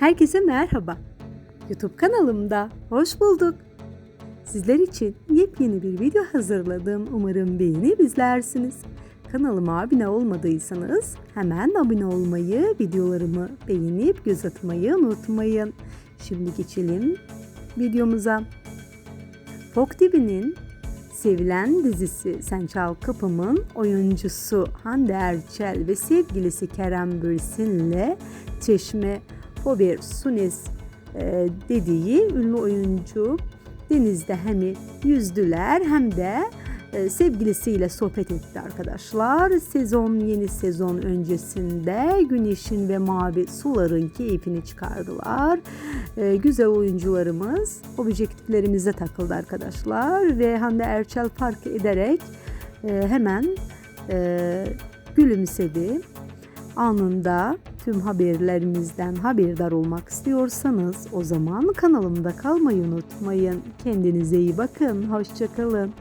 Herkese merhaba. YouTube kanalımda hoş bulduk. Sizler için yepyeni bir video hazırladım. Umarım beğenip izlersiniz. Kanalıma abone olmadıysanız hemen abone olmayı, videolarımı beğenip göz atmayı unutmayın. Şimdi geçelim videomuza. Fok TV'nin sevilen dizisi Sen Çal Kapım'ın oyuncusu Hande Erçel ve sevgilisi Kerem Bürsin'le Çeşme Hober Sunes e, dediği ünlü oyuncu denizde hem yüzdüler hem de e, sevgilisiyle sohbet etti arkadaşlar. Sezon yeni sezon öncesinde güneşin ve mavi suların keyfini çıkardılar. E, güzel oyuncularımız objektiflerimize takıldı arkadaşlar ve Hande Erçel fark ederek e, hemen e, gülümsedi. Anında tüm haberlerimizden haberdar olmak istiyorsanız o zaman kanalımda kalmayı unutmayın. Kendinize iyi bakın. Hoşçakalın.